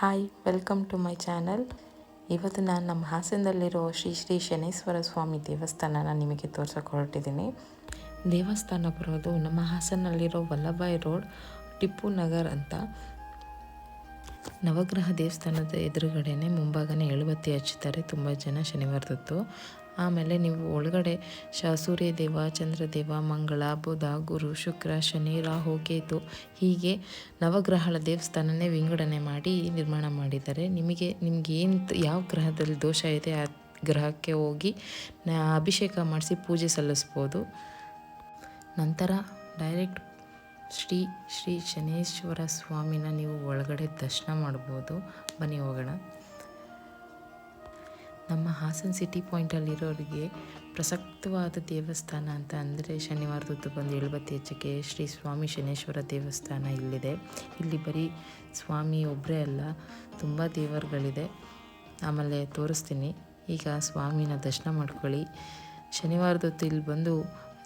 Hi welcome to my channel ಇವತ್ತು ನಾನು ನಮ್ಮ ಹಾಸನದಲ್ಲಿರೋ ಶ್ರೀ ಶ್ರೀ ಶನೇಶ್ವರ ಸ್ವಾಮಿ ದೇವಸ್ಥಾನನ ನಿಮಗೆ ತೋರ್ಸೋಕೆ ಹೊರಟಿದ್ದೀನಿ ದೇವಸ್ಥಾನ ಬರೋದು ನಮ್ಮ ಹಾಸನಲ್ಲಿರೋ ವಲ್ಲಭಾಯ್ ರೋಡ್, ಟಿಪ್ಪು ನಗರ್ ಅಂತ. ನವಗ್ರಹ ದೇವಸ್ಥಾನದ ಎದುರುಗಡೆನೆ ಮುಂಭಾಗನೇ ಎಳುಬತ್ತಿ ಹಚ್ಚುತ್ತಾರೆ ತುಂಬ ಜನ ಶನಿವಾರದತ್ತು ಆಮೇಲೆ ನೀವು ಒಳಗಡೆ ಶ ಸೂರ್ಯದೇವ ಚಂದ್ರದೇವ, ಮಂಗಳ, ಬುಧ, ಗುರು, ಶುಕ್ರ, ಶನಿ, ರಾಹು, ಕೇತು ಹೀಗೆ ನವಗ್ರಹಗಳ ದೇವಸ್ಥಾನನೇ ವಿಂಗಡಣೆ ಮಾಡಿ ನಿರ್ಮಾಣ ಮಾಡಿದ್ದಾರೆ. ನಿಮಗೆ, ನಿಮ್ಗೆ ಏನು ಯಾವ ಗ್ರಹದಲ್ಲಿ ದೋಷ ಇದೆ ಆ ಗ್ರಹಕ್ಕೆ ಹೋಗಿ ಅಭಿಷೇಕ ಮಾಡಿಸಿ ಪೂಜೆ ಸಲ್ಲಿಸ್ಬೋದು. ನಂತರ ಡೈರೆಕ್ಟ್ ಶ್ರೀ ಶ್ರೀ ಶನೇಶ್ವರ ಸ್ವಾಮಿನ ನೀವು ಒಳಗಡೆ ದರ್ಶನ ಮಾಡ್ಬೋದು. ಬನ್ನಿ ಹೋಗೋಣ. ನಮ್ಮ ಹಾಸನ್ ಸಿಟಿ ಪಾಯಿಂಟಲ್ಲಿರೋರಿಗೆ ಪ್ರಸಕ್ತವಾದ ದೇವಸ್ಥಾನ ಅಂತ ಅಂದರೆ ಶನಿವಾರದ ಹೊತ್ತು ಬಂದು ಎಳುಬತ್ತಿ ಹೆಚ್ಚಕ್ಕೆ ಶ್ರೀ ಸ್ವಾಮಿ ಶನೇಶ್ವರ ದೇವಸ್ಥಾನ ಇಲ್ಲಿದೆ. ಇಲ್ಲಿ ಬರೀ ಸ್ವಾಮಿ ಒಬ್ಬರೇ ಅಲ್ಲ, ತುಂಬ ದೇವರುಗಳಿದೆ. ಆಮೇಲೆ ತೋರಿಸ್ತೀನಿ. ಈಗ ಸ್ವಾಮಿನ ದರ್ಶನ ಮಾಡ್ಕೊಳ್ಳಿ. ಶನಿವಾರದೊತ್ತು ಇಲ್ಲಿ ಬಂದು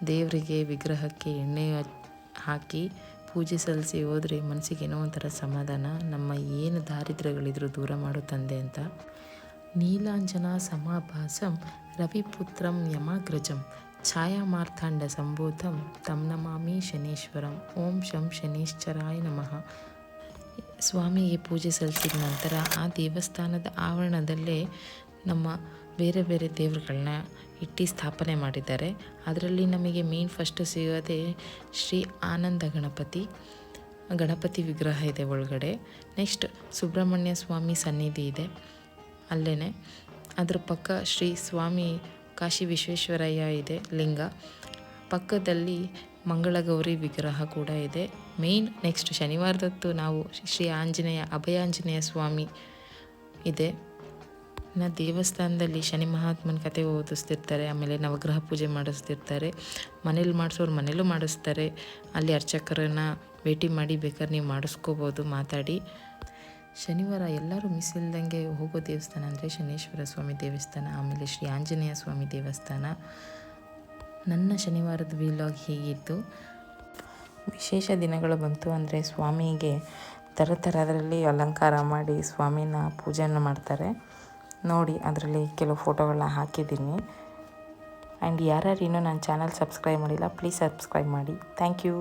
ದೇವರಿಗೆ ವಿಗ್ರಹಕ್ಕೆ ಎಣ್ಣೆ ಹಾಕಿ ಪೂಜೆ ಸಲ್ಲಿಸಿ ಹೋದರೆ ಮನಸ್ಸಿಗೆ ಏನೋ ಒಂಥರ ಸಮಾಧಾನ. ನಮ್ಮ ಏನು ದಾರಿದ್ರ್ಯಗಳಿದ್ರು ದೂರ ಮಾಡು ತಂದೆ ಅಂತ. ನೀಲಾಂಜನ ಸಮಾಭಾಸಂ ರವಿಪುತ್ರಂ ಯಮಾಗ್ರಜಂ ಛಾಯಾಮಾರ್ಥಾಂಡ ಸಂಬೋಧಂ ತಮ್ ನಮಾಮಿ ಶನೀಶ್ವರಂ. ಓಂ ಶಂ ಶನೀಶ್ವರಾಯ ನಮಃ. ಸ್ವಾಮಿಗೆ ಪೂಜೆ ಸಲ್ಲಿಸಿದ ನಂತರ ಆ ದೇವಸ್ಥಾನದ ಆವರಣದಲ್ಲೇ ನಮ್ಮ ಬೇರೆ ಬೇರೆ ದೇವರುಗಳನ್ನ ಇಟ್ಟು ಸ್ಥಾಪನೆ ಮಾಡಿದ್ದಾರೆ. ಅದರಲ್ಲಿ ನಮಗೆ ಮೇನ್ ಫಸ್ಟ್ ಸಿಗೋದೇ ಶ್ರೀ ಆನಂದ ಗಣಪತಿ ಗಣಪತಿ ವಿಗ್ರಹ ಇದೆ ಒಳಗಡೆ. ನೆಕ್ಸ್ಟ್ ಸುಬ್ರಹ್ಮಣ್ಯ ಸ್ವಾಮಿ ಸನ್ನಿಧಿ ಇದೆ ಅಲ್ಲೇ ಅದ್ರ ಪಕ್ಕ ಶ್ರೀ ಸ್ವಾಮಿ ಕಾಶಿ ವಿಶ್ವೇಶ್ವರಯ್ಯ ಇದೆ ಲಿಂಗ. ಪಕ್ಕದಲ್ಲಿ ಮಂಗಳಗೌರಿ ವಿಗ್ರಹ ಕೂಡ ಇದೆ. ಮೇಯ್ನ್ ನೆಕ್ಸ್ಟ್ ಶನಿವಾರದತ್ತು ನಾವು ಶ್ರೀ ಆಂಜನೇಯ, ಅಭಯಾಂಜನೇಯ ಸ್ವಾಮಿ ಇದೆ. ಇನ್ನು ದೇವಸ್ಥಾನದಲ್ಲಿ ಶನಿ ಮಹಾತ್ಮನ ಕತೆ ಓದಿಸ್ತಿರ್ತಾರೆ, ಆಮೇಲೆ ನವಗ್ರಹ ಪೂಜೆ ಮಾಡಿಸ್ತಿರ್ತಾರೆ, ಮನೇಲಿ ಮಾಡಿಸೋರು ಮನೇಲೂ ಮಾಡಿಸ್ತಾರೆ, ಅಲ್ಲಿ ಅರ್ಚಕರನ್ನು ಭೇಟಿ ಮಾಡಿ ಬೇಕಾದ್ರೆ ನೀವು ಮಾಡಿಸ್ಕೋಬೋದು ಮಾತಾಡಿ. ಶನಿವಾರ ಎಲ್ಲರೂ ಮಿಸ್ ಇಲ್ದಂಗೆ ಹೋಗೋ ದೇವಸ್ಥಾನ ಅಂದರೆ ಶನೇಶ್ವರ ಸ್ವಾಮಿ ದೇವಸ್ಥಾನ, ಆಮೇಲೆ ಶ್ರೀ ಆಂಜನೇಯ ಸ್ವಾಮಿ ದೇವಸ್ಥಾನ. ನನ್ನ ಶನಿವಾರದ ವಿಲಾಗ್ ಹೀಗಿತ್ತು. ವಿಶೇಷ ದಿನಗಳು ಬಂತು ಅಂದರೆ ಸ್ವಾಮಿಗೆ ಥರ ಥರದಲ್ಲಿ ಅಲಂಕಾರ ಮಾಡಿ ಸ್ವಾಮಿನ ಪೂಜೆಯನ್ನು ಮಾಡ್ತಾರೆ. ನೋಡಿ, ಅದರಲ್ಲಿ ಕೆಲವು ಫೋಟೋಗಳನ್ನ ಹಾಕಿದ್ದೀನಿ. ಆ್ಯಂಡ್ ಯಾರ್ಯಾರು ಇನ್ನೂ ನನ್ನ ಚಾನಲ್ ಸಬ್ಸ್ಕ್ರೈಬ್ ಮಾಡಿಲ್ಲ, ಪ್ಲೀಸ್ ಸಬ್ಸ್ಕ್ರೈಬ್ ಮಾಡಿ. Thank you.